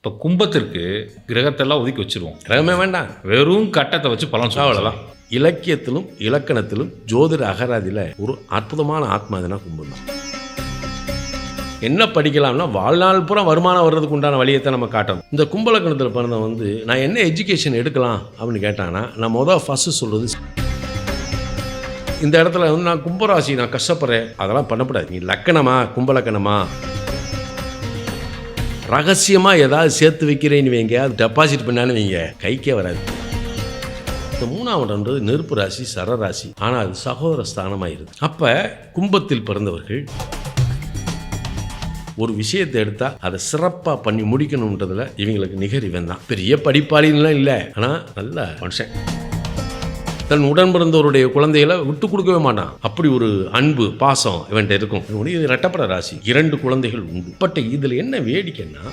இப்போ கும்பத்திற்கு கிரகத்தெல்லாம் ஒதுக்கி வச்சிருவோம். கிரகமே வேண்டாம். வெறும் கட்டத்தை வச்சு பலன் அவ்வளோதான் இலக்கியத்திலும் இலக்கணத்திலும் ஜோதிட அகராதியில் ஒரு அற்புதமான ஆத்மா எதுனா கும்பம் தான் என்ன படிக்கலாம்னா வாழ்நாள் பூரா வருமானம் வர்றதுக்கு உண்டான வழியத்தை நம்ம காட்டணும். இந்த கும்பலக்கணத்தில் பிறந்தவன் வந்து நான் என்ன எஜுகேஷன் எடுக்கலாம் அப்படின்னு கேட்டானா நான் மொதல் ஃபஸ்ட்டு சொல்கிறது இந்த இடத்துல வந்து நான் கும்பராசி நான் கஷ்டப்படுறேன். அதெல்லாம் பண்ணக்கூடாது. நீ லக்கணமா கும்பலக்கணமா? ரகசியமாக ஏதாவது சேர்த்து வைக்கிறேன்னு வைங்க. அது டெபாசிட் பண்ணான்னு வைங்க. கைக்கே வராது. இந்த மூணாம் நெருப்பு ராசி சரராசி ஆனால் அது சகோதர ஸ்தானமாயிருது. அப்போ கும்பத்தில் பிறந்தவர்கள் ஒரு விஷயத்தை எடுத்தால் அதை சிறப்பாக பண்ணி முடிக்கணுன்றதுல இவங்களுக்கு நிகர் இவன் தான் பெரிய படிப்பாளின்லாம் இல்லை. ஆனால் நல்ல மனுஷன். தன் உடன் பிறந்தவருடைய குழந்தைகளை விட்டு கொடுக்கவே மாட்டான். அப்படி ஒரு அன்பு பாசம் இவன்கிட்ட இருக்கும். இது ரெட்டப்பட ராசி. இரண்டு குழந்தைகள் உண்டு. பட் இதில் என்ன வேடிக்கைன்னா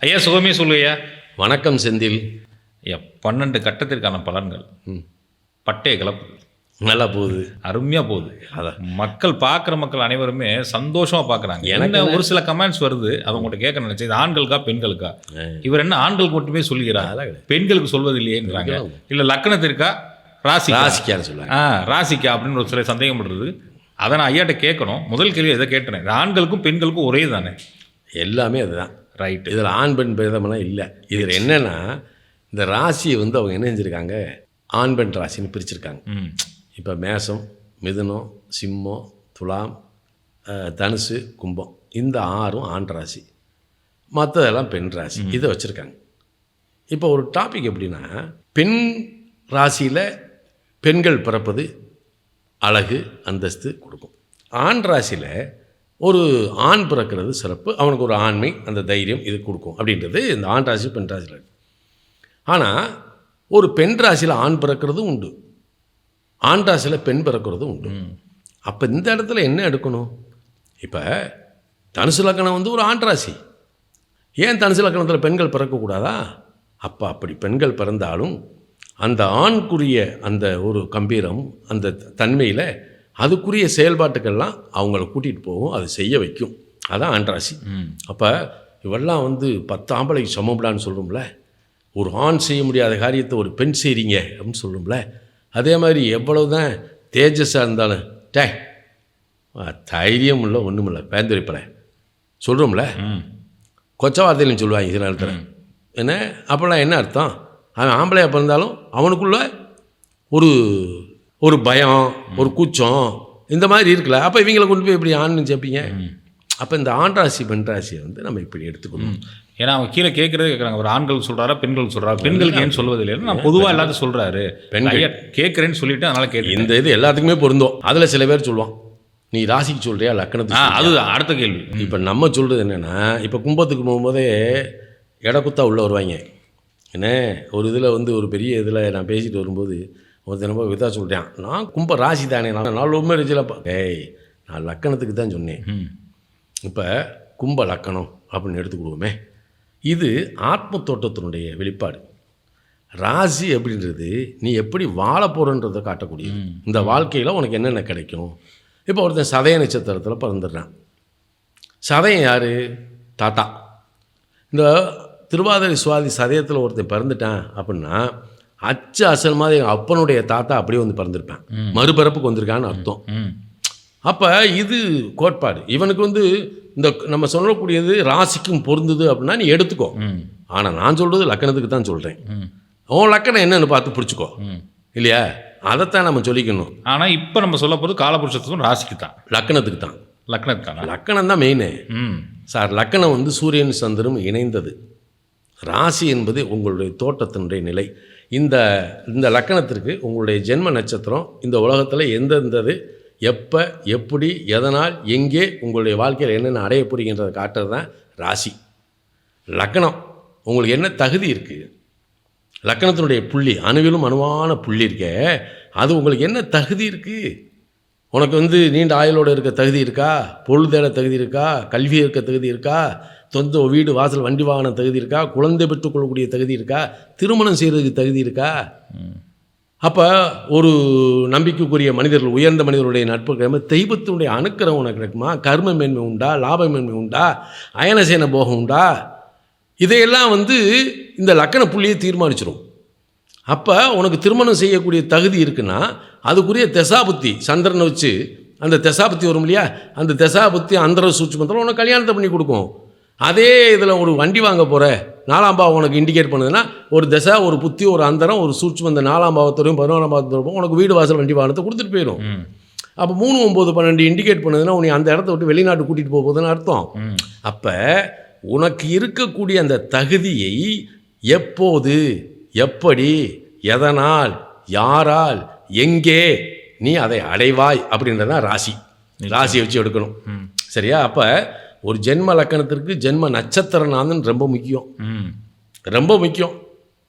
ஐயா சுகமே சொல்லுயா வணக்கம் செந்தில். ஐயா பன்னெண்டு கட்டத்திற்கான பலன்கள். ம். பட்டைய கலப்பு நல்லா போகுது. அருமையா போகுது. அதான் மக்கள் பார்க்குற மக்கள் அனைவருமே சந்தோஷமா பார்க்குறாங்க. எனக்கு ஒரு சில கமெண்ட்ஸ் வருது அதை உங்கள்கிட்ட கேட்க நினைச்சேன். இது ஆண்களுக்கா பெண்களுக்கா? இவர் என்ன ஆண்களுக்கு மட்டுமே சொல்லுகிறார் கிடையாது. பெண்களுக்கு சொல்வது இல்லையேங்கிறாங்க இல்ல லக்கணத்திற்கா? ராசி ராசிக்கார சொல்லுவாங்க. ஆ ராசிக்கா அப்படின்னு ஒரு சில சந்தேகம் பண்றது அதை நான் ஐயாட்ட கேட்கணும். முதல் கேள்வி எதை கேட்டேன்? ஆண்களுக்கும் பெண்களுக்கும் ஒரே தானே? எல்லாமே அதுதான். ரைட்டு இதில் ஆண் பெண் பேதமெல்லாம் இல்லை. இதில் என்னென்னா இந்த ராசியை வந்து அவங்க என்ன செஞ்சுருக்காங்க? ஆண் பெண் ராசின்னு பிரிச்சிருக்காங்க. ம். இப்போ மேஷம் மிதுனம் சிம்மம் துலாம் தனுசு கும்பம். இந்த ஆறும் ஆண் ராசி. மற்றதெல்லாம் பெண் ராசி. இதை வச்சுருக்காங்க. இப்போ ஒரு டாபிக் எப்படின்னா பெண் ராசியில் பெண்கள் பிறப்பது அழகு அந்தஸ்து கொடுக்கும். ஆண் ராசியில் ஒரு ஆண் பிறக்கிறது சிறப்பு அவனுக்கு ஒரு ஆண்மை அந்த தைரியம் இது கொடுக்கும் அப்படின்றது இந்த ஆண் ராசி பெண் ராசியில் ஆனால் ஒரு பெண் ராசியில் ஆண் பிறக்கிறதும் உண்டு. ஆண் ராசியில் பெண் பிறக்கிறதும் உண்டு. அப்போ இந்த இடத்துல என்ன எடுக்கணும்? இப்போ தனுசு லக்கணம் வந்து ஒரு ஆண் ராசி. ஏன் தனுசு லக்கணத்தில் பெண்கள் பிறக்கக்கூடாதா? அப்போ அப்படி பெண்கள் பிறந்தாலும் அந்த ஆண்குரிய அந்த ஒரு கம்பீரம் அந்த தன்மையில் அதுக்குரிய செயல்பாட்டுக்கெல்லாம் அவங்கள கூட்டிகிட்டு போகும் அது செய்ய வைக்கும். அதான் ஆண் ராசி. ம். அப்போ இவெல்லாம் வந்து பத்து ஆம்பளைக்கு சமம்லான்னு சொல்கிறோம்ல ஒரு ஆண் செய்ய முடியாத காரியத்தை ஒரு பெண் செய்கிறீங்க அப்படின்னு சொல்கிறோம்ல அதே மாதிரி எவ்வளவு தான் தேஜஸாக இருந்தாலும் டே தைரியம் இல்லை ஒன்றும் இல்லை பேந்துரைப்பல சொல்கிறோம்ல கொச்ச வார்த்தையிலும் சொல்லுவாங்க சில நேரத்தில் என்ன? அப்போல்லாம் என்ன அர்த்தம்? அவன் ஆம்பளையாக பிறந்தாலும் அவனுக்குள்ள ஒரு ஒரு பயம் ஒரு கூச்சம் இந்த மாதிரி இருக்குல்ல. அப்போ இவங்களை கொண்டு போய் எப்படி ஆண்னு சேர்ப்பீங்க அப்போ இந்த ஆண் ராசி பெண் ராசியை வந்து நம்ம இப்படி எடுத்துக்கணும். ஏன்னா அவங்க கீழே கேட்கறதே கேட்குறாங்க. ஒரு ஆண்களுக்கு சொல்றாரா பெண்களுக்கு சொல்றாரா? பெண்களுக்கு ஏன் சொல்வது இல்லையா நான் பொதுவாக எல்லாத்தையும் சொல்றாரு. பெண்கள். கேட்குறேன்னு சொல்லிட்டு அதனால கேட்டேன் இந்த இது எல்லாத்துக்குமே பொருந்தும். அதில் சில பேர் சொல்லுவான் நீ ராசிக்கு சொல்றியா ஆ லக்கணத்துக்கு அது அடுத்த கேள்வி. இப்போ நம்ம சொல்கிறது என்னென்னா இப்போ கும்பத்துக்கு போகும்போதே இடக்குத்தா உள்ளே வருவாங்க. என்ன? ஒரு இதில் வந்து ஒரு பெரிய இதில் நான் பேசிட்டு வரும்போது ஒருத்தன் ரொம்ப விதா சொல்லிட்டேன். நான் கும்ப ராசி தானே நான் நாலு உண்மை இருந்துச்சுலப்பா ஏய் நான் லக்கணத்துக்கு தான் சொன்னேன். இப்போ கும்ப லக்கணம் அப்படின்னு எடுத்துக்கிடுவோமே இது ஆத்ம தோட்டத்தினுடைய வெளிப்பாடு. ராசி அப்படின்றது நீ எப்படி வாழ போகிறன்றதை காட்டக்கூடியது. இந்த வாழ்க்கையில் உனக்கு என்னென்ன கிடைக்கும்? இப்போ ஒருத்தன் சதய நட்சத்திரத்தில் பிறந்துடுறான். சதயம் யார்? தாத்தா. இந்த திருவாதிரை சுவாதி சதயத்தில் ஒருத்தன் பிறந்துட்டான் அப்படின்னா அச்சு அசல் மாதிரி எங்கள் அப்பனுடைய தாத்தா அப்படியே வந்து பிறந்திருப்பேன். மறுபிறப்புக்கு வந்திருக்கான்னு அர்த்தம். அப்போ இது கோட்பாடு. இவனுக்கு வந்து இந்த நம்ம சொல்லக்கூடியது ராசிக்கும் பொருந்துது அப்படின்னா நீ எடுத்துக்கோ. ஆனால் நான் சொல்கிறது லக்கணத்துக்கு தான் சொல்கிறேன் உன் லக்கணம் என்னன்னு பார்த்து பிடிச்சிக்கோ இல்லையா? அதைத்தான் நம்ம சொல்லிக்கணும். ஆனால் இப்போ நம்ம சொல்ல போகிறது காலபுருஷத்துக்கும் ராசிக்கு தான். லக்கணத்துக்கு தான். லக்னத்துக்கான லக்கணம் தான் மெயினு சார் லக்கணம் வந்து சூரியன் சந்திரனும் இணைந்தது. ராசி என்பது உங்களுடைய தோட்டத்தினுடைய நிலை. இந்த இந்த லக்கணத்திற்கு உங்களுடைய ஜென்ம நட்சத்திரம் இந்த உலகத்தில் எந்தெந்தது எப்போ எப்படி எதனால் எங்கே உங்களுடைய வாழ்க்கையில் என்னென்ன அடைய போறீங்கன்றதை காட்டுறது தான் ராசி. லக்கணம். உங்களுக்கு என்ன தகுதி இருக்குது லக்கணத்தினுடைய புள்ளி அணுவிலும் அணுவான புள்ளி இருக்கே. அது உங்களுக்கு என்ன தகுதி இருக்குது உனக்கு வந்து நீண்ட ஆயுளோட இருக்க தகுதி இருக்கா? பொருள் தேட தகுதி இருக்கா? கல்வி இருக்க தகுதி இருக்கா? சொந்த வீடு வாசல் வண்டி வாகன தகுதி இருக்கா? குழந்தை பெற்றுக்கொள்ளக்கூடிய தகுதி இருக்கா? திருமணம் செய்கிறதுக்கு தகுதி இருக்கா? அப்போ ஒரு நம்பிக்கைக்குரிய மனிதர்கள் உயர்ந்த மனிதர்களுடைய நட்பு கிடைக்கும் தெய்வத்தினுடைய அணுக்கிறம் உனக்கு கிடைக்குமா கர்ம மேன்மை உண்டா? லாபமேன்மை உண்டா? அயனசேன போகம் உண்டா? இதையெல்லாம் வந்து இந்த லக்கண புள்ளியை தீர்மானிச்சிடும் அப்போ உனக்கு திருமணம் செய்யக்கூடிய தகுதி இருக்குன்னா அதுக்குரிய தெசாபுத்தி சந்திரனை வச்சு அந்த தெசாபுத்தி வரும் இல்லையா? அந்த தெசாபுத்தி அந்தர சூட்சமத்தில் உனக்கு கல்யாணத்தை பண்ணி கொடுக்கும். அதே இதில் ஒரு வண்டி வாங்க போகிற நாலாம் பாவம் உனக்கு இண்டிகேட் பண்ணுதுன்னா ஒரு திசை ஒரு புத்தி ஒரு அந்தரம் ஒரு சூட்சம் இந்த நாலாம் பாவத்தோடையும் பதினோராம் பாவத்தோடையும் உனக்கு வீடு வாசல் வண்டி வாகனத்தை கொடுத்துட்டு போயிடும் அப்போ மூணு ஒம்பது பன்னெண்டு இண்டிகேட் பண்ணுதுன்னா உன்னை அந்த இடத்த விட்டு வெளிநாட்டு கூட்டிகிட்டு போக போகுதுன்னு அர்த்தம். அப்போ உனக்கு இருக்கக்கூடிய அந்த தகுதியை எப்போது எப்படி எதனால் யாரால் எங்கே நீ அதை அடைவாய் அப்படின்றதான் ராசி. ராசியை வச்சு எடுக்கணும். சரியா? அப்போ ஒரு ஜென்ம லக்கணத்திற்கு ஜென்ம நட்சத்திரநாதன் ரொம்ப முக்கியம். ம். ரொம்ப முக்கியம்.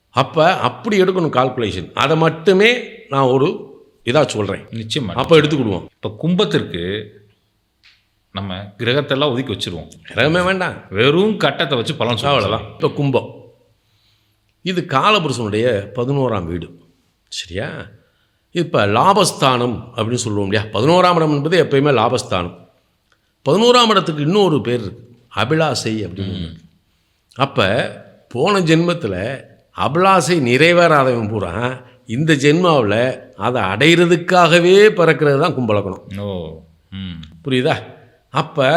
அப்போ அப்படி எடுக்கணும் கால்குலேஷன் அதை மட்டுமே நான் ஒரு இதாக சொல்கிறேன் நிச்சயமா. அப்போ எடுத்துக்கிடுவோம். இப்போ கும்பத்திற்கு நம்ம கிரகத்தெல்லாம் ஒதுக்கி வச்சிருவோம். கிரகமே வேண்டாம். வெறும் கட்டத்தை வச்சு பலன் அவ்வளோதான் இப்போ கும்பம். இது காலபுருஷனுடைய பதினோராம் வீடு. சரியா? இப்போ லாபஸ்தானம் அப்படின்னு சொல்லுவோம் இல்லையா? பதினோராம் இடம் என்பது எப்பயுமே லாபஸ்தானம். பதினோராம் இடத்துக்கு இன்னொரு பேர் இருக்கு. அபிலாசை அப்படின்னு. அப்போ போன ஜென்மத்தில் அபிலாசை நிறைவேறாதவன் பூரா இந்த ஜென்மாவில் அதை அடையிறதுக்காகவே பிறக்கிறது தான் கும்பலக்கணம். ஓ புரியுதா? அப்போ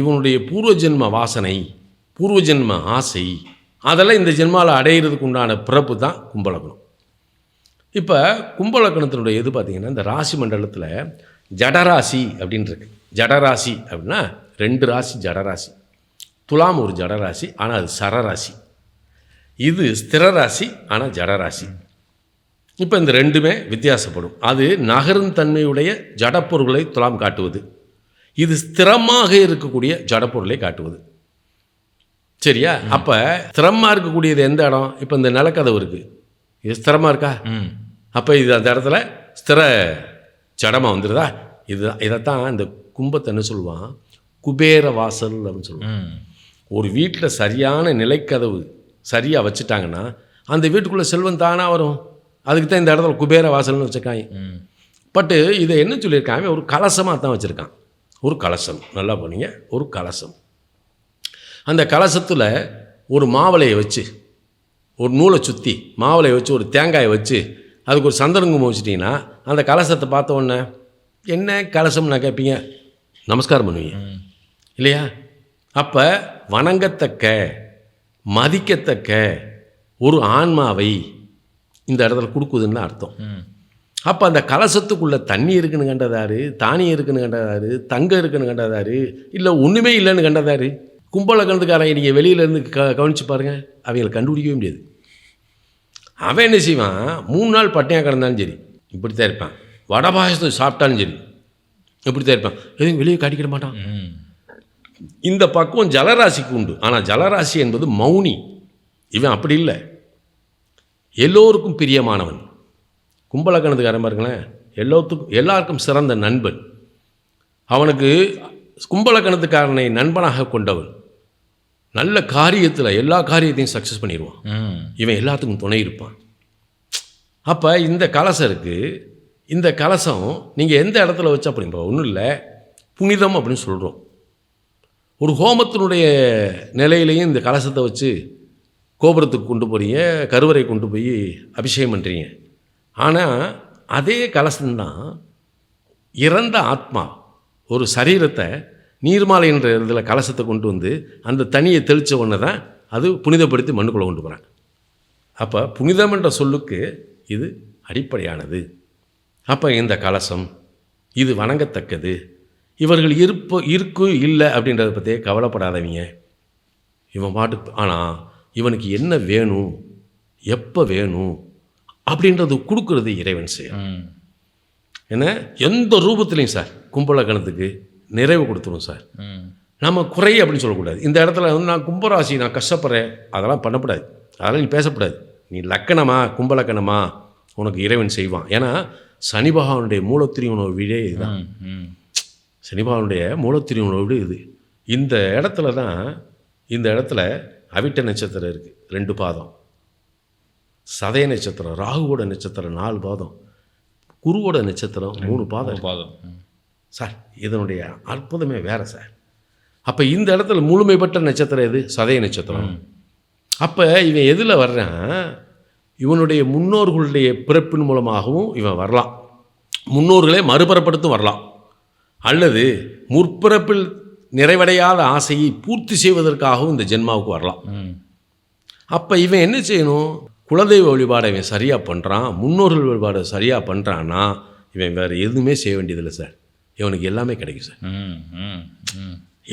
இவனுடைய பூர்வ ஜென்ம வாசனை பூர்வ ஜென்ம ஆசை அதெல்லாம் இந்த ஜென்மாவில் அடையிறதுக்கு உண்டான பிறப்பு தான் கும்பலக்கணம். இப்போ கும்பலக்கணத்தினுடைய இது பார்த்தீங்கன்னா இந்த ராசி மண்டலத்தில் ஜடராசி அப்படின்னு இருக்கு ஜடராசி அப்படின்னா ரெண்டு ராசி ஜடராசி. துலாம் ஒரு ஜடராசி ஆனால் அது சரராசி. இது ஸ்திர ராசி ஆனால் ஜடராசி. இப்போ இந்த ரெண்டுமே வித்தியாசப்படும். அது நகரும் தன்மையுடைய ஜடப்பொருள்களை துலாம் காட்டுவது. இது ஸ்திரமாக இருக்கக்கூடிய ஜடப்பொருளை காட்டுவது. சரியா? அப்போ ஸ்திரமாக இருக்கக்கூடியது எந்த இடம்? இப்போ இந்த நிலக்கதவு இருக்குது இது ஸ்திரமாக இருக்கா? ம். அப்போ இது அந்த இடத்துல ஸ்திர ஜடமாக வந்துடுதா இது இதைத்தான் இந்த கும்பத்தை என்ன சொல்லுவான்? குபேர வாசல் அப்படின்னு சொல்லுவான். ஒரு வீட்டில் சரியான நிலைக்கதவு சரியாக வச்சுட்டாங்கன்னா அந்த வீட்டுக்குள்ளே செல்வம் தானாக வரும். அதுக்கு தான் இந்த இடத்துல குபேர வாசல்னு வச்சுருக்காங்க. பட்டு இதை என்ன சொல்லியிருக்காங்க? ஒரு கலசமாக தான் வச்சுருக்கான். ஒரு கலசம். நல்லா போனீங்க. ஒரு கலசம். அந்த கலசத்தில் ஒரு மாவளையை வச்சு ஒரு நூலை சுற்றி மாவளையை வச்சு ஒரு தேங்காயை வச்சு அதுக்கு ஒரு சந்தனங்குமம் வச்சிட்டிங்கன்னா அந்த கலசத்தை பார்த்த உடனே என்ன கலசம்னா கேட்பீங்க? நமஸ்காரம் பண்ணுவீங்க. இல்லையா? அப்போ வணங்கத்தக்க மதிக்கத்தக்க ஒரு ஆன்மாவை இந்த இடத்துல கொடுக்குதுன்னு அர்த்தம். அப்போ அந்த கலசத்துக்குள்ள தண்ணி இருக்குன்னு கண்டதாரு தானியம் இருக்குன்னு கண்டதாரு தங்கம் இருக்குன்னு கண்டதாரு இல்லை ஒன்றுமே இல்லைன்னு கண்டதாரு கும்பல கணத்துக்காரன் நீங்கள் வெளியிலேருந்து க கவனிச்சு பாருங்க அவங்களை கண்டுபிடிக்கவே முடியாது. அவன் என்ன செய்வான்? மூணு நாள் பட்டினியாக கிடந்தாலும் சரி இப்படி தான் இருப்பான். வடை பாயசத்தை சாப்பிட்டாலும் சரி இப்படி தான் இருப்பான். எதுவும் வெளியே காட்டிக்கிட மாட்டான். இந்த பக்குவம் ஜலராசிக்கு உண்டு. ஆனால் ஜலராசி என்பது மௌனி. இவன் அப்படி இல்லை. எல்லோருக்கும் பிரியமானவன். கும்பலக்கணத்துக்காரன் பாருங்களேன் எல்லோத்துக்கும் எல்லாருக்கும் சிறந்த நண்பன். அவனுக்கு கும்பலக்கணத்துக்காரனை நண்பனாக கொண்டவன். நல்ல காரியத்தில் எல்லா காரியத்தையும் சக்ஸஸ் பண்ணிடுவான் இவன் எல்லாத்துக்கும் துணை இருப்பான். அப்போ இந்த கலசம் இருக்குது இந்த கலசம் நீங்கள் எந்த இடத்துல வச்சு அப்படின்ற ஒன்றும் இல்லை. புனிதம் அப்படின்னு சொல்கிறோம் ஒரு ஹோமத்தினுடைய நிலையிலையும் இந்த கலசத்தை வச்சு கோபுரத்துக்கு கொண்டு போகிறீங்க கருவறை கொண்டு போய் அபிஷேகம் பண்ணுறீங்க ஆனால் அதே கலசம்தான் இறந்த ஆத்மா ஒரு சரீரத்தை நீர்மாலை என்ற இதில் கலசத்தை கொண்டு வந்து அந்த தண்ணியை தெளித்த உடனே தான் அது புனிதப்படுத்தி மண்ணுக்குள்ளே கொண்டு போகிறாங்க. அப்போ புனிதம் என்ற சொல்லுக்கு இது அடிப்படையானது. அப்போ இந்த கலசம் இது வணங்கத்தக்கது. இவர்கள் இருப்பு இருக்கு இல்லை அப்படின்றத பற்றியே கவலைப்படாதவங்க. இவன் பாட்டு ஆனால் இவனுக்கு என்ன வேணும் எப்போ வேணும் அப்படின்றது கொடுக்கறது இறைவன் செய்யும் ம். என்ன? எந்த ரூபத்துலையும் சார் கும்பல கணத்துக்கு நிறைவு கொடுத்துரும் சார். நம்ம குறை அப்படின்னு சொல்லக்கூடாது. இந்த இடத்துல வந்து நான் கும்பராசி நான் கஷ்டப்படுறேன் அதெல்லாம் பண்ணக்கூடாது அதெல்லாம் நீ பேசக்கூடாது நீ லக்கணமா கும்பலக்கணமா உனக்கு இறைவன் செய்வான். ஏன்னா சனி பகவானுடைய மூலத்திரியோட வீடே இதுதான். சனி பகவானுடைய மூலத்திரியோட வீடு இது. இந்த இடத்துல தான் இந்த இடத்துல அவிட்ட நட்சத்திரம் இருக்குது ரெண்டு பாதம். சதய நட்சத்திரம் ராகுவோட நட்சத்திரம் நாலு பாதம். குருவோட நட்சத்திரம் மூணு பாதம் பாதம். சார் இதனுடைய அற்புதமே வேற சார். அப்போ இந்த இடத்துல முழுமை பெற்ற நட்சத்திரம் எது? சதய நட்சத்திரம். அப்போ இவன் எதில் வர்றான்? இவனுடைய முன்னோர்களுடைய பிறப்பின் மூலமாகவும் இவன் வரலாம். முன்னோர்களே மறுபரப்படுத்தும் வரலாம். அல்லது முற்பிறப்பில் நிறைவடையாத ஆசையை பூர்த்தி செய்வதற்காகவும் இந்த ஜென்மாவுக்கு வரலாம். அப்போ இவன் என்ன செய்யணும்? குலதெய்வ வழிபாடை இவன் சரியாக பண்ணுறான் முன்னோர்கள் வழிபாடை சரியாக பண்ணுறான்னா இவன் வேறு எதுவுமே செய்ய வேண்டியதில்லை சார். இவனுக்கு எல்லாமே கிடைக்கும் சார்.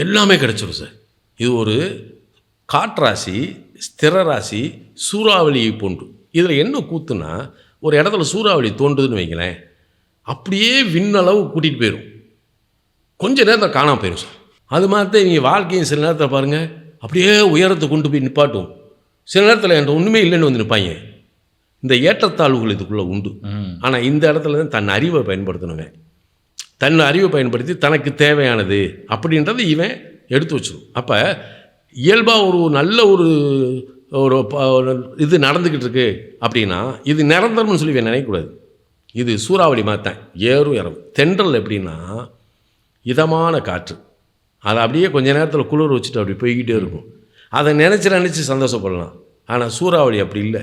எல்லாமே கிடைச்சிடும் சார். இது ஒரு காற்றாசி ஸ்திர ராசி சூறாவளியை போன்று. இதில் என்ன கூத்துனா ஒரு இடத்துல சூறாவளி தோன்றுதுன்னு வைங்களேன் அப்படியே விண்ணளவு கூட்டிகிட்டு போயிடும் கொஞ்ச நேரத்தில் காணாம போயிடும் சார். அது மாதிரி தான் இவங்க வாழ்க்கையும் சில நேரத்தில் பாருங்கள் அப்படியே உயரத்தை கொண்டு போய் நிப்பாட்டும் சில நேரத்தில் என்கிட்ட ஒன்றுமே இல்லைன்னு வந்து நிற்பாங்க இந்த ஏற்றத்தாழ்வுகள் இதுக்குள்ளே உண்டு. ஆனால் இந்த இடத்துல தான் தன் அறிவை பயன்படுத்தணுங்க. தன் அறிவை பயன்படுத்தி தனக்கு தேவையானது அப்படின்றத இவன் எடுத்து வச்சிடும் அப்போ இயல்பாக ஒரு நல்ல ஒரு ஒரு இது நடந்துக்கிட்டு இருக்கு அப்படின்னா இது நிரந்தரம்னு சொல்லி இவன் நினைக்கக்கூடாது. இது சூறாவளி மாத்தேன் ஏறும் இறவும் தென்றல் எப்படின்னா இதமான காற்று. அதை அப்படியே கொஞ்ச நேரத்தில் குளிர் வச்சுட்டு அப்படி போய்கிட்டே இருக்கும். அதை நினச்சி நினச்சி சந்தோஷப்படலாம். ஆனால் சூறாவளி அப்படி இல்லை.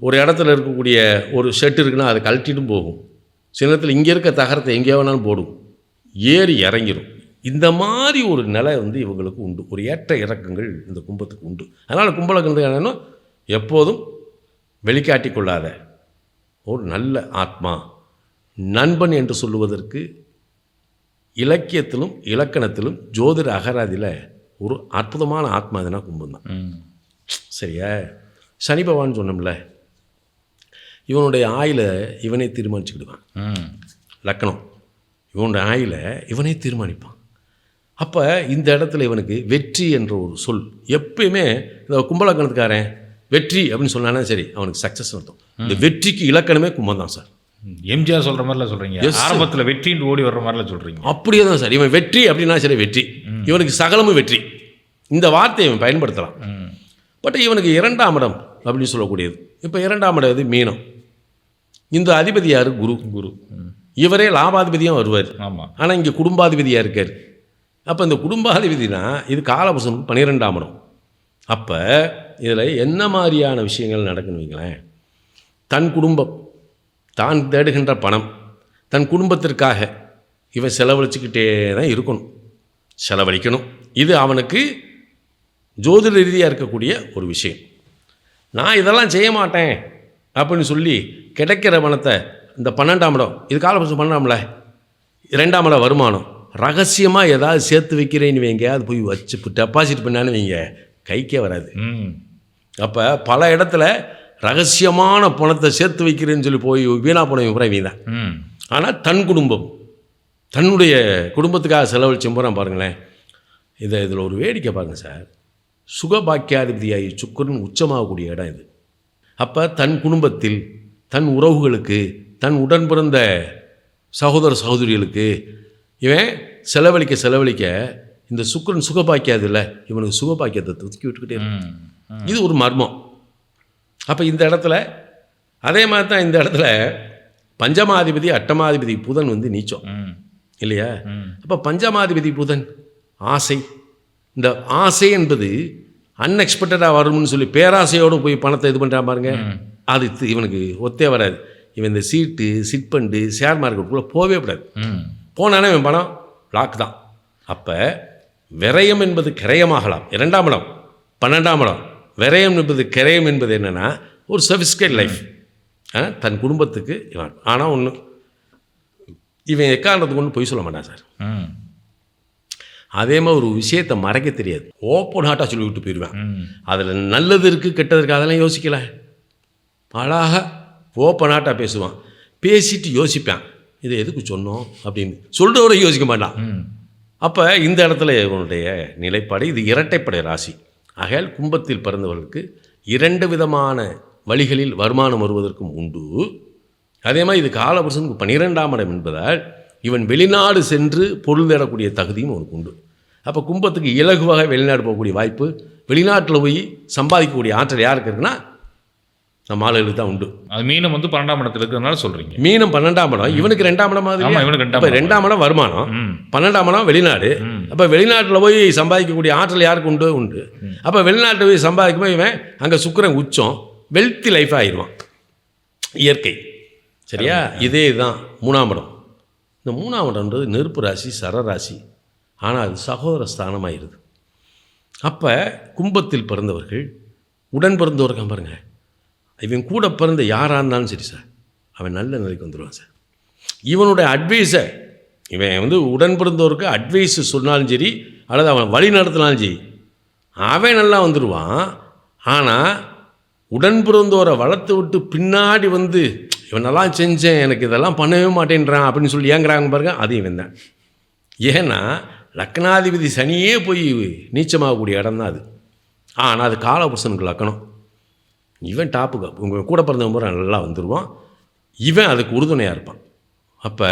ஒரு இடத்துல இருக்கக்கூடிய ஒரு ஷெட் இருக்குன்னா அதை கழட்டிட்டும் போகும். சில நேரத்தில் இங்கே இருக்க தகரத்தை எங்கே வேணாலும் போடும். ஏறி இறங்கிடும் இந்த மாதிரி ஒரு நிலை வந்து இவங்களுக்கு உண்டு. ஒரு ஏற்ற இறக்கங்கள் இந்த கும்பத்துக்கு உண்டு. அதனால் கும்பலக்கணத்துக்கு என்னன்னா எப்போதும் வெளிக்காட்டி கொள்ளாத ஒரு நல்ல ஆத்மா நண்பன் என்று சொல்லுவதற்கு இலக்கியத்திலும் இலக்கணத்திலும் ஜோதிட அகராதியில் ஒரு அற்புதமான ஆத்மா எதுனா கும்பம் தான் சரியா? சனி பகவான் சொன்னோம்ல இவனுடைய ஆயில இவனே தீர்மானிச்சுக்கிடுவான். ம். லக்கணம். இவனுடைய ஆயில இவனே தீர்மானிப்பான். அப்போ இந்த இடத்துல இவனுக்கு வெற்றி என்ற ஒரு சொல் எப்பயுமே இந்த கும்பலக்கணத்துக்காரன் வெற்றி அப்படின்னு சொன்னானே சரி அவனுக்கு சக்ஸஸ் அர்த்தம். இந்த வெற்றிக்கு இலக்கணமே கும்பம் தான் சார். எம்ஜிஆர் சொல்ற மாதிரிலாம் sir. ஆரம்பத்துல வெற்றின்னு ஓடி வர்ற மாதிரிலாம் சொல்றீங்க. அப்படியே தான் சார். இவன் வெற்றி அப்படின்னா சரி வெற்றி. இவனுக்கு சகலமும் வெற்றி. இந்த வார்த்தையை இவன் பயன்படுத்தலாம். பட் இவனுக்கு இரண்டாம் இடம் அப்படின்னு சொல்லக்கூடியது. இப்போ இரண்டாம் இடம் இது மீனம். இந்த அதிபதி யார்? குரு. குரு. இவரே லாபாதிபதியும் வருவார். ஆமா. ஆனால் இங்கே குடும்பாதிபதியாக இருக்கார். அப்போ இந்த குடும்பாதிபதினா இது காலபுசனுக்கு பன்னிரெண்டாம் இடம். அப்போ இதில் என்ன மாதிரியான விஷயங்கள் நடக்குன்னு வைங்களேன். தன் குடும்பம் தான் தேடுகின்ற பணம் தன் குடும்பத்திற்காக இவன் செலவழிச்சுக்கிட்டே தான் இருக்கணும். செலவழிக்கணும். இது அவனுக்கு ஜோதிட ரீதியாக இருக்கக்கூடிய ஒரு விஷயம். நான் இதெல்லாம் செய்ய மாட்டேன். அப்படின்னு சொல்லி கிடைக்கிற பணத்தை இந்த பன்னெண்டாம் இடம் இது காலபுருஷம் பன்னெண்டாம்ல இரண்டாம் இடம் வருமானம். ரகசியமாக ஏதாவது சேர்த்து வைக்கிறேன்னு வைங்க அது போய் வச்சு டெபாசிட் பண்ணான்னு வைங்க கைக்கே வராது. ம். அப்போ பல இடத்துல ரகசியமான பணத்தை சேர்த்து வைக்கிறேன்னு சொல்லி போய் வீணா தான் ம். ஆனால் தன் குடும்பம் தன்னுடைய குடும்பத்துக்காக செலவழிச்ச போகிறான் பாருங்களேன் இதை இதில் ஒரு வேடிக்கை பாருங்கள் சார். சுகபாக்கியாதிபதியாகி சுக்கரன் உச்சமாகக்கூடிய இடம் இது. அப்போ தன் குடும்பத்தில் தன் உறவுகளுக்கு தன் உடன் பிறந்த சகோதர சகோதரிகளுக்கு இவன் செலவழிக்க செலவழிக்க இந்த சுக்கரன் சுகபாக்கியாது இல்லை இவனுக்கு சுகபாக்கியத்தை தூக்கி விட்டுக்கிட்டே இது ஒரு மர்மம். அப்போ இந்த இடத்துல அதே மாதிரி தான் இந்த இடத்துல பஞ்சமாதிபதி அட்டமாதிபதி புதன் வந்து நீச்சம். இல்லையா? அப்போ பஞ்சமாதிபதி புதன் ஆசை. இந்த ஆசை என்பது அன்எக்ஸ்பெக்டடாக வரும்னு சொல்லி பேராசையோடு போய் பணத்தை இது பண்ணுறான் பாருங்க. அது இவனுக்கு ஒத்தே வராது. இவன் இந்த சீட்டு சிட்பண்டு ஷேர் மார்க்கெட்டுக்குள்ளே போகவே கூடாது. போனானே இவன் பணம் லாக் தான். அப்போ விரயம் என்பது கிரயமாகலாம். இரண்டாம் இடம் பன்னெண்டாம் இடம். விரயம் என்பது கிரயம் என்பது என்னென்னா ஒரு சஃபிஸ்கேட் லைஃப் தன் குடும்பத்துக்கு இவன். ஆனால் ஒன்று இவன் எக்காரணத்துக்கு ஒன்று பொய் சொல்ல மாட்டான் சார். அதே மாதிரி ஒரு விஷயத்தை மறைக்க தெரியாது. ஓப்பன் ஹார்ட்டாக சொல்லி விட்டு போயிடுவேன். அதில் நல்லது இருக்குது கெட்டது இருக்குது அதெல்லாம் யோசிக்கல. அழகாக ஓப்பன் ஹார்ட்டாக பேசுவான். பேசிட்டு யோசிப்பேன். இதை எதுக்கு சொன்னோம் அப்படின்னு. சொல்கிறவரை யோசிக்க மாட்டான். அப்போ இந்த இடத்துல இவனுடைய நிலைப்பாடு இது இரட்டைப்படை ராசி. ஆகையால் கும்பத்தில் பிறந்தவர்களுக்கு இரண்டு விதமான வழிகளில் வருமானம் வருவதற்கும் உண்டு. அதே மாதிரி இது காலபுருஷனுக்கு பன்னிரெண்டாம் இடம் என்பதால் இவன் வெளிநாடு சென்று பொருள் தேடக்கூடிய தகுதியும் அவனுக்கு உண்டு. அப்போ கும்பத்துக்கு இலகுவாக வெளிநாடு போகக்கூடிய வாய்ப்பு வெளிநாட்டில் போய் சம்பாதிக்கக்கூடிய ஆற்றல் யாருக்கு இருக்குன்னா நம்ம ஆளுகளுக்கு தான் உண்டு. அது மீனம் வந்து பன்னெண்டாம் இடத்துல இருக்கிறதுனால சொல்றீங்க. மீனம் பன்னெண்டாம் இடம். இவனுக்கு ரெண்டாம் இடம் மாதிரி இவனுக்கு ரெண்டாம் இடம். ரெண்டாம் இடம் வருமானம். பன்னெண்டாம் இடம் வெளிநாடு. அப்போ வெளிநாட்டில் போய் சம்பாதிக்கக்கூடிய ஆற்றல் யாருக்கு உண்டு? உண்டு. அப்போ வெளிநாட்டில் போய் சம்பாதிக்கும் போது இவன் அங்கே சுக்கிரன் உச்சம் வெல்த்தி லைஃப் ஆயிடுவான். இயற்கை. சரியா? இதே தான் மூணாம் இடம். இந்த மூணாம் இடம்ன்றது நெருப்பு ராசி சரராசி ஆனால் அது சகோதர ஸ்தானமாயிருது. அப்போ கும்பத்தில் பிறந்தவர்கள் உடன் பிறந்தவர்கள் பாருங்க. இவன் கூட பிறந்த யாராக இருந்தாலும் சரி சார் அவன் நல்ல நிலைக்கு வந்துடுவான் சார். இவனுடைய அட்வைஸை இவன் வந்து உடன் பிறந்தவருக்கு அட்வைஸ் சொன்னாலும் சரி அல்லது அவன் வழி நடத்தினாலும் சரி அவன் நல்லா வந்துடுவான் ஆனால் உடன் பிறந்தோரை வளர்த்து விட்டு பின்னாடி வந்து இவனெல்லாம் செஞ்சேன் எனக்கு இதெல்லாம் பண்ணவே மாட்டேன்றான் அப்படின்னு சொல்லி ஏங்குறாங்க பாருங்க அது இவன் தான். ஏன்னா லக்னாதிபதி சனியே போய் நீச்சமாகக்கூடிய இடம் தான் அது. ஆனால் அது காலபுருஷனுக்கு லக்கணம். இவன் டாப்புக்கு உங்கள் கூட பிறந்தவங்க பூரா நல்லா வந்துடுவான் இவன் அதுக்கு உறுதுணையாக இருப்பான். அப்போ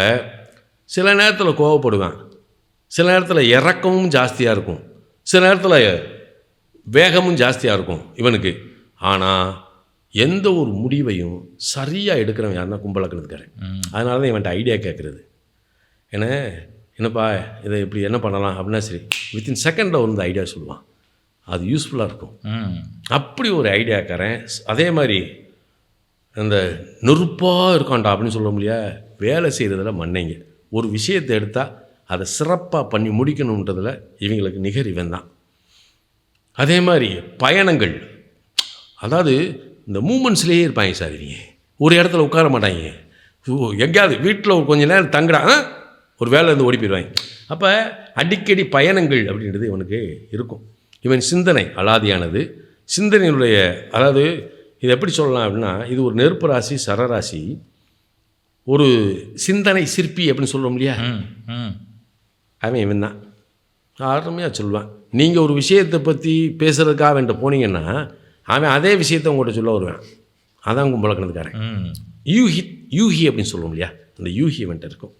சில நேரத்தில் கோவப்படுவான். சில நேரத்தில் இறக்கமும் ஜாஸ்தியாக இருக்கும். சில நேரத்தில் வேகமும் ஜாஸ்தியாக இருக்கும் இவனுக்கு. ஆனால் எந்த ஒரு முடிவையும் சரியாக எடுக்கிறவன் யாருன்னா கும்பலக்கணத்துக்காரன். அதனால தான் இவன்ட்ட ஐடியா கேட்குறது ஏன்னா என்னப்பா இதை இப்படி என்ன பண்ணலாம்? அப்படின்னா சரி வித்தின் செகண்டில் வந்து ஐடியா சொல்லுவான். அது யூஸ்ஃபுல்லாக இருக்கும். அப்படி ஒரு ஐடியாக்காரன் அதே மாதிரி அந்த நெருப்பாக இருக்கான்டா அப்படின்னு சொல்ல முடியாது வேலை செய்கிறதுல மன்னைங்க ஒரு விஷயத்தை எடுத்தால் அதை சிறப்பாக பண்ணி முடிக்கணுன்றதுல இவங்களுக்கு நிகர் இவன் தான் அதே மாதிரி பயணங்கள். அதாவது இந்த மூமெண்ட்ஸ்லேயே இருப்பாங்க சார் இவங்க. ஒரு இடத்துல உட்கார மாட்டாங்க. ஓ, எங்கேயாவது வீட்டில் கொஞ்ச நேரம் தங்குறா ஆ, ஒரு வேலை இருந்து ஓடி போயிடுவாங்க. அப்போ அடிக்கடி பயணங்கள் அப்படின்றது இவனுக்கு இருக்கும். இவன் சிந்தனை அலாதியானது. சிந்தனையினுடைய அதாவது இது எப்படி சொல்லலாம் அப்படின்னா இது ஒரு நெருப்பு ராசி சரராசி ஒரு சிந்தனை சிற்பி அப்படின்னு சொல்கிறோம் இல்லையா? அவன் இவன் தான். அருமையாக சொல்லுவான். நீங்கள் ஒரு விஷயத்தை பற்றி பேசுகிறதுக்காக அவன்கிட்ட போனீங்கன்னா அவன் அதே விஷயத்தை உங்கள்கிட்ட சொல்ல வருவான். அதான் கும்பலக்கணத்துக்காரன் யூஹி யூஹி அப்படின்னு சொல்லுவோம் இல்லையா? அந்த யூஹி அவன்கிட்ட இருக்கும்.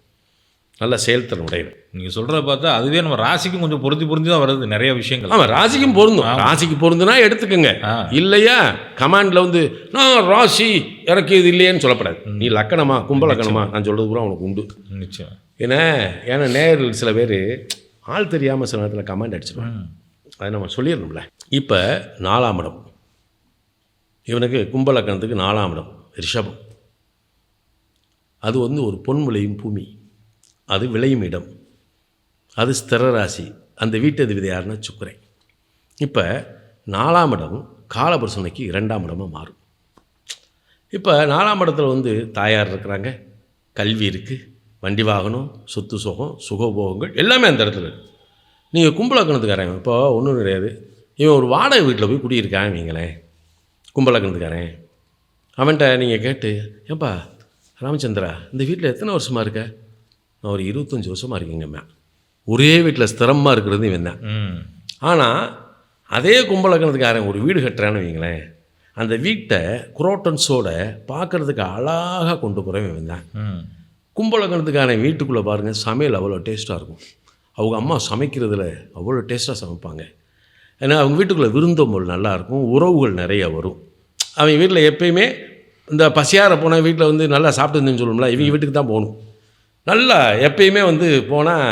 நல்ல செயல்திறன் உடையவன். நீங்கள் சொல்கிறத பார்த்தா அதுவே நம்ம ராசிக்கும் கொஞ்சம் பொருந்தி பொருந்தி தான் வருது நிறைய விஷயங்கள். ஆமாம் ராசிக்கும் பொருந்தும். ராசிக்கு பொருந்துனா எடுத்துக்கோங்க. இல்லையா? கமாண்டில் வந்து நான் ராசி எனக்கு இது இல்லையேன்னு சொல்லப்படாது. நீ லக்கணமா கும்பலக்கணமா நான் சொல்கிறது கூட உனக்கு உண்டு. நிச்சயம். ஏன்னா ஏன்னா நேரில் சில பேர் ஆள் தெரியாமல் சில நேரத்தில் கமாண்ட் அடிச்சிருவாங்க. அதை நம்ம சொல்லிடணும்ல. இப்போ நாலாம் இடம். இவனுக்கு கும்பலக்கணத்துக்கு நாலாம் இடம் ரிஷபம். அது வந்து ஒரு பொன் விளையும் பூமி அது விளையும் இடம் அது ஸ்திர ராசி அந்த வீட்டதிபதி யாருன்னா சுக்கரை இப்போ நாலாம் இடம் காலபுருஷனுக்கு இரண்டாம் இடமாக மாறும். இப்போ நாலாம் இடத்துல வந்து தாயார் இருக்கிறாங்க கல்வி இருக்குது வண்டி வாகனம் சொத்து சுகம் சுகபோகங்கள் எல்லாமே அந்த இடத்துல இருக்குது நீங்கள் கும்பலக்கணத்துக்காரங்க இப்போ ஒன்றும் கிடையாது. இவன் ஒரு வாடகை வீட்டில் போய் குடியிருக்காங்க வைங்களேன். கும்பலக்கணத்துக்காரன். அவன்கிட்ட நீங்கள் கேட்டு ஏப்பா ராமச்சந்திரா இந்த வீட்டில் எத்தனை வருஷமாக இருக்க? நான் ஒரு இருபத்தஞ்சி வருஷமாக இருக்கேங்கம்மா ஒரே வீட்டில் ஸ்திரமாக இருக்கிறது இவன் தான். ம். ஆனால் அதே கும்பலக்கணத்துக்காரன் ஒரு வீடு கட்டுறான்னு வைங்களேன். அந்த வீட்டை குரோட்டன்ஸோட பார்க்கறதுக்கு அழகாக கொண்டு போகிறவன் இவன் தான். கும்பலக்கணத்துக்காரன் வீட்டுக்குள்ளே பாருங்கள் சமையல் அவ்வளோ டேஸ்ட்டாக இருக்கும். அவங்க அம்மா சமைக்கிறதுல அவ்வளோ டேஸ்ட்டாக சமைப்பாங்க. ஏன்னா அவங்க வீட்டுக்குள்ளே விருந்தோம்பல் நல்லா இருக்கும் உறவுகள் நிறைய வரும். அவங்க வீட்டில் எப்பயுமே இந்த பசியார போனால் வீட்டில் வந்து நல்லா சாப்பிட்டுருந்துன்னு சொல்லுவோம்ல இவங்க வீட்டுக்கு தான் போகணும். நல்லா எப்பயுமே வந்து போனால்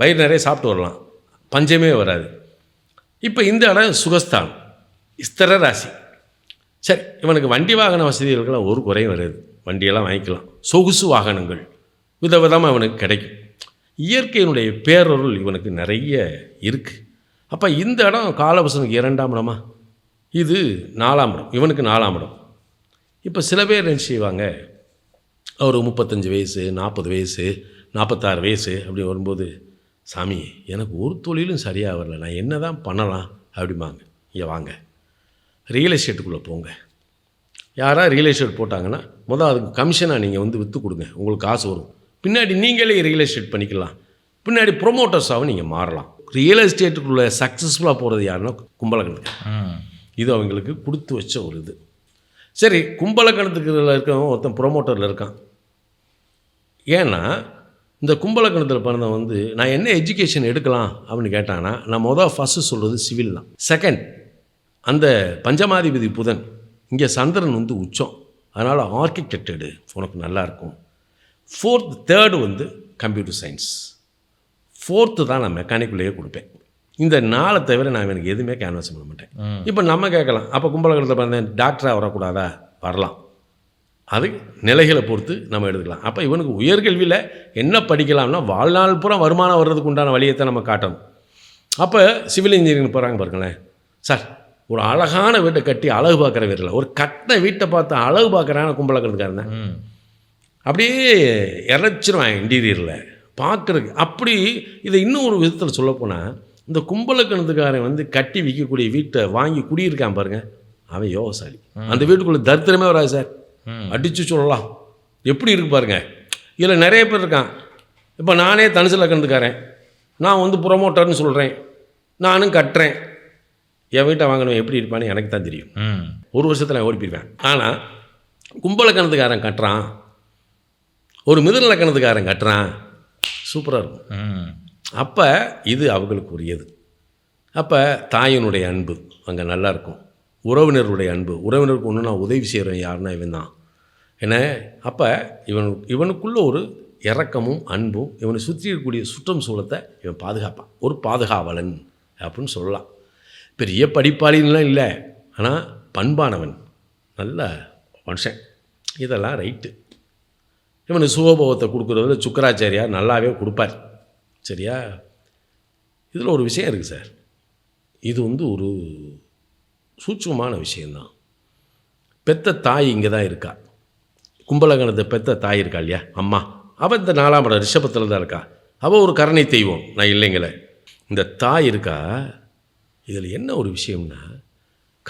வயிறு நிறைய சாப்பிட்டு வரலாம். பஞ்சமே வராது. இப்போ இந்த இடம் சுகஸ்தானம். ஸ்திர ராசி. சரி இவனுக்கு வண்டி வாகன வசதிகளுக்கெல்லாம் ஒரு குறையும் வராது. வண்டியெல்லாம் வாங்கிக்கலாம். சொகுசு வாகனங்கள் விதவிதமாக அவனுக்கு கிடைக்கும். இயற்கையினுடைய பேரொருள் இவனுக்கு நிறைய இருக்குது அப்போ இந்த இடம் காலபசனுக்கு இரண்டாம் இடமா? இது நாலாம் இடம். இவனுக்கு நாலாம் இடம். இப்போ சில பேர் என்ன செய்வாங்க? அவர் முப்பத்தஞ்சு வயசு நாற்பது வயசு நாற்பத்தாறு வயசு அப்படி வரும்போது சாமி எனக்கு ஒரு தொழிலும் சரியாக வரல. நான் என்ன தான் பண்ணலாம்? அப்படிம்பாங்க. இங்கே வாங்க. ரியல் எஸ்டேட்டுக்குள்ளே போங்க. யாராக ரியல் எஸ்டேட் போட்டாங்கன்னா முதல் அதுக்கு கமிஷனாக நீங்கள் வந்து விற்று கொடுங்க. உங்களுக்கு காசு வரும். பின்னாடி நீங்களே ரியல் எஸ்டேட் பண்ணிக்கலாம். பின்னாடி ப்ரொமோட்டர்ஸாகவும் நீங்கள் மாறலாம். ரியல் எஸ்டேட்டுக்குள்ளே சக்ஸஸ்ஃபுல்லாக போகிறது யாருன்னா கும்பலகனுக்கு ம். இது அவங்களுக்கு கொடுத்து வச்ச ஒரு இது. சரி கும்பலக்கணத்துக்கு இருக்கவன் ஒருத்தன் ப்ரொமோட்டரில் இருக்கான். ஏன்னா இந்த கும்பலக்கணத்தில் பிறந்தவன் வந்து நான் என்ன எஜுகேஷன் எடுக்கலாம்? அப்படின்னு கேட்டான்னா நான் மொதல் ஃபஸ்ட்டு சொல்கிறது சிவில் தான். செகண்ட் அந்த பஞ்சமாதிபதி புதன் இங்கே சந்திரன் வந்து உச்சம். அதனால் ஆர்கிடெக்டடு உனக்கு நல்லா இருக்கும். ஃபோர்த் தேர்டு வந்து கம்ப்யூட்டர் சயின்ஸ் ஃபோர்த்து தான் நான் மெக்கானிக்குள்ளேயே கொடுப்பேன். இந்த நாளை தவிர நான் எனக்கு எதுவுமே கேன்வாஸ் பண்ண மாட்டேன். இப்போ நம்ம கேட்கலாம். அப்போ கும்பலகரத்தில் பார்த்தேன் டாக்டராக வரக்கூடாதா? வரலாம். அது நிலைகளை பொறுத்து நம்ம எடுத்துக்கலாம். அப்போ இவனுக்கு உயர்கல்வியில் என்ன படிக்கலாம்னா வாழ்நாள் பூரா வருமானம் வர்றதுக்கு உண்டான வழியத்தை நம்ம காட்டணும். அப்போ சிவில் இன்ஜினியரிங் போகிறாங்க பாருங்களேன். சார் ஒரு அழகான வீட்டை கட்டி அழகு பார்க்குற வீரில் ஒரு கட்டின வீட்டை பார்த்து அழகு பார்க்குறான கும்பலக்கிறதுக்காரன் அப்படியே இறைச்சிருவான் இன்டீரியரில் பார்க்குறதுக்கு அப்படி இதை இன்னும் ஒரு விதத்தில் சொல்லப்போனால் இந்த கும்பலக்கணத்துக்காரன் வந்து கட்டி விற்கக்கூடிய வீட்டை வாங்கி குடியிருக்கான் பாருங்க. அவன் யோகசாலி. அந்த வீட்டுக்குள்ளே தரித்திரமே வராது சார். அடித்து சொல்லலாம் எப்படி இருக்கு பாருங்க. இதில் நிறைய பேர் இருக்கான். இப்போ நானே தனுசு லக்கணத்துக்காரன் நான் வந்து ப்ரொமோட்டர்னு சொல்கிறேன் நானும் கட்டுறேன். என் வீட்டை வாங்கணும் எப்படி இருப்பான்னு எனக்கு தான் தெரியும். ஒரு வருஷத்தில் நான் ஓடி போயிடுவேன் ஆனால் கும்பலக்கணத்துக்காரன் கட்டுறான். ஒரு மிதுன லக்கணத்துக்காரன் கட்டுறான். சூப்பராக இருக்கும். அப்போ இது அவர்களுக்கு உரியது அப்போ தாயினுடைய அன்பு அங்கே நல்லாயிருக்கும் உறவினருடைய அன்பு உறவினருக்கு ஒன்று நான் உதவி செய்கிறேன் யாருன்னா இவன் தான். என்ன? அப்போ இவன் இவனுக்குள்ள ஒரு இறக்கமும் அன்பும் இவனை சுற்றி இருக்கக்கூடிய சுற்றம் சூழத்தை இவன் பாதுகாப்பான். ஒரு பாதுகாவலன் அப்படின்னு சொல்லலாம். பெரிய படிப்பாளின்லாம் இல்லை ஆனால் பண்பானவன் நல்ல மனுஷன். இதெல்லாம் ரைட்டு. இவனுக்கு சுகபோகத்தை கொடுக்குறதுல சுக்கராச்சாரியார் நல்லாவே கொடுப்பார். சரியா? இதில் ஒரு விஷயம் இருக்குது சார். இது வந்து ஒரு சூட்சமான விஷயந்தான் பெத்த தாய் இங்கே தான் இருக்கா? கும்பலகணத்தை பெத்த தாய் இருக்கா இல்லையா? அம்மா. அவள் இந்த நாலாம் படம் ரிஷபத்தில் தான் இருக்கா? அவள் ஒரு கருணை தெய்வம். நான் இல்லைங்களே. இந்த தாய் இருக்கா? இதில் என்ன ஒரு விஷயம்னா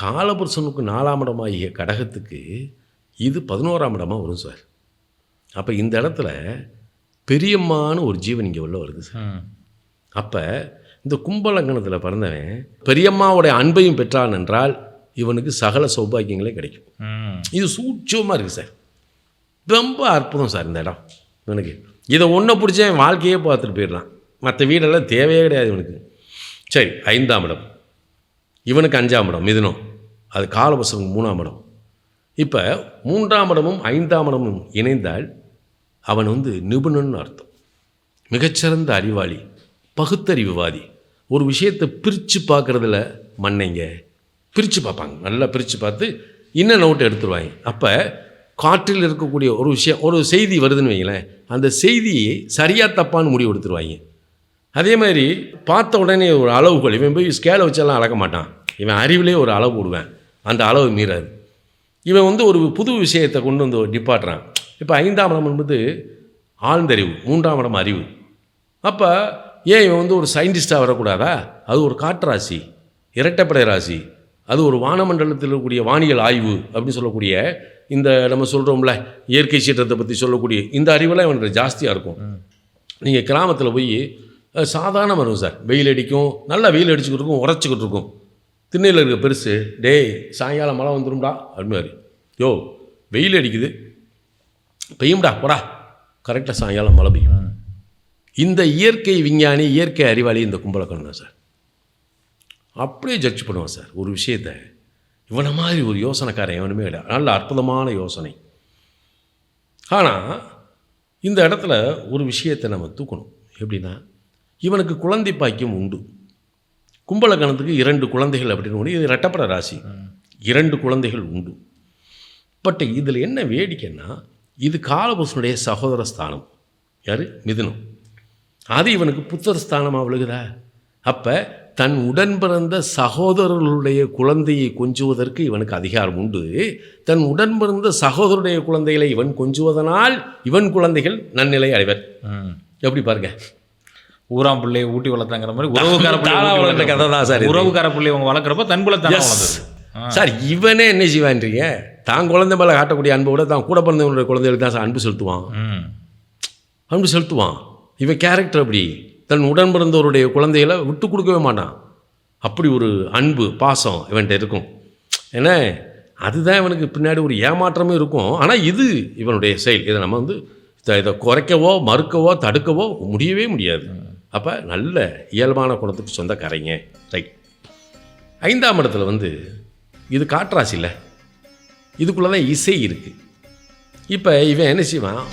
காலபுருஷனுக்கு நாலாம் இடமாகிய கடகத்துக்கு இது பதினோராம் இடமா வரும் சார். அப்போ இந்த இடத்துல பெரியம்மான்னு ஒரு ஜீவன் இங்கே உள்ள வருது சார் அப்போ இந்த கும்பலங்கணத்தில் பிறந்தவன் பெரியம்மாவுடைய அன்பையும் பெற்றான் என்றால் இவனுக்கு சகல சௌபாக்கியங்களே கிடைக்கும். இது சூட்சமாக இருக்குது சார் ரொம்ப அற்புதம் சார் இந்த இடம். இவனுக்கு. இதை ஒன்றை பிடிச்சா என் வாழ்க்கையே பார்த்துட்டு போயிடலாம். மற்ற வீடெல்லாம் தேவையே கிடையாது இவனுக்கு. சரி ஐந்தாம் இடம். இவனுக்கு அஞ்சாம் இடம் மிதுனம். அது காலபசங்க மூணாம் இடம். இப்போ மூன்றாம் இடமும் ஐந்தாம் இடமும் இணைந்தால் அவன் வந்து நிபுணன் அர்த்தம். மிகச்சிறந்த அறிவாளி பகுத்தறிவுவாதி. ஒரு விஷயத்தை பிரித்து பார்க்குறதுல மண்ணைங்க பிரித்து பார்ப்பாங்க. நல்லா பிரித்து பார்த்து இன்னும் நோட்டை எடுத்துருவாங்க. அப்போ காற்றில் இருக்கக்கூடிய ஒரு விஷயம் ஒரு செய்தி வருதுன்னு வைங்களேன் அந்த செய்தியை சரியாக தப்பான்னு முடிவு எடுத்துருவாங்க. அதே மாதிரி பார்த்த உடனே ஒரு அளவுகள் இவன் போய் ஸ்கேலை வச்செல்லாம் அளக்க மாட்டான். இவன் அறிவிலே ஒரு அளவு போடுவேன். அந்த அளவு மீறாது. இவன் வந்து ஒரு புது விஷயத்தை கொண்டு வந்து நிப்பாட்டுறான் இப்போ ஐந்தாம் இடம் என்பது ஆழ்ந்தறிவு மூன்றாம் இடம் அறிவு. அப்போ ஏன் இவன் வந்து ஒரு சயின்டிஸ்டாக வரக்கூடாதா? அது ஒரு காற்று ராசி இரட்டைப்படை ராசி. அது ஒரு வானமண்டலத்தில் இருக்கக்கூடிய வானியல் ஆய்வு அப்படின்னு சொல்லக்கூடிய இந்த நம்ம சொல்கிறோம்ல இயற்கை சீற்றத்தை பற்றி சொல்லக்கூடிய இந்த அறிவெல்லாம் இவனுக்கு ஜாஸ்தியாக இருக்கும். நீங்கள் கிராமத்தில் போய் சாதாரண வரும் சார். வெயில் அடிக்கும் நல்லா வெயில் அடிச்சுக்கிட்டு இருக்கும் உரைச்சிக்கிட்டு இருக்கும். திண்ணையில் இருக்க பெருசு டேய் சாயங்காலம் மழை வந்துடும்டா அப்படின்னு மாதிரி யோ வெயில் அடிக்குது. பெய்யும்டா போடா. கரெக்டாக சாயங்காலம் மழை பெய்யும். இந்த இயற்கை விஞ்ஞானி இயற்கை அறிவாளி இந்த கும்பலக்கணம் தான் சார். அப்படியே ஜட்ஜ் பண்ணுவான் சார் ஒரு விஷயத்தை. இவனை மாதிரி ஒரு யோசனைக்காரன் எவனுமே கிடையாது நல்ல அற்புதமான யோசனை. ஆனால் இந்த இடத்துல ஒரு விஷயத்தை நம்ம தூக்கணும். எப்படின்னா இவனுக்கு குழந்தை பாக்கியம் உண்டு. கும்பலக்கணத்துக்கு இரண்டு குழந்தைகள் அப்படின்னு ஒன்று இது ரெட்டப்பட ராசி. இரண்டு குழந்தைகள் உண்டு. பட் இதில் என்ன வேடிக்கைன்னா இது காலபுருஷனுடைய சகோதர ஸ்தானம். யார்? மிதுனம். அது இவனுக்கு புத்தர் ஸ்தானமாக விழுகுதா? அப்போ தன் உடன் பிறந்த சகோதரர்களுடைய குழந்தையை கொஞ்சுவதற்கு இவனுக்கு அதிகாரம் உண்டு. தன் உடன் பிறந்த சகோதரருடைய குழந்தைகளை இவன் கொஞ்சுவதனால் இவன் குழந்தைகள் நன்னிலை அடைவர். எப்படி பாருங்க? ஊராம் பிள்ளையை ஊட்டி வளர்த்தாங்கிற மாதிரி உறவுக்கார பிள்ளை வளர்த்த கதை தான் சார். உறவுக்கார பிள்ளை அவங்க வளர்க்குறப்ப தன் பிள்ளை தானே வளர்ந்தது சார் இவனே என்ன செய்வான்றீங்க? தான் குழந்தை மேலே காட்டக்கூடிய அன்பை விட தான் கூட பிறந்தவனுடைய குழந்தைகளுக்கு தான் சார் அன்பு செலுத்துவான். அன்பு செலுத்துவான். இவன் கேரக்டர் அப்படி. தன் உடன் பிறந்தவருடைய குழந்தைகளை விட்டு கொடுக்கவே மாட்டான். அப்படி ஒரு அன்பு பாசம் இவன்கிட்ட இருக்கும். என்ன? அதுதான் இவனுக்கு பின்னாடி ஒரு ஏமாற்றமும் இருக்கும். ஆனால் இது இவனுடைய செயல். இதை நம்ம வந்து இதை இதை குறைக்கவோ மறுக்கவோ தடுக்கவோ முடியவே முடியாது. அப்போ நல்ல இயல்பான குணத்துக்கு சொந்தக்காரங்க. ரைட் ஐந்தாம் இடத்துல வந்து இது காற்றாசி இல்லை இதுக்குள்ளே தான் இசை இருக்குது இப்போ இவன் என்ன செய்வான்?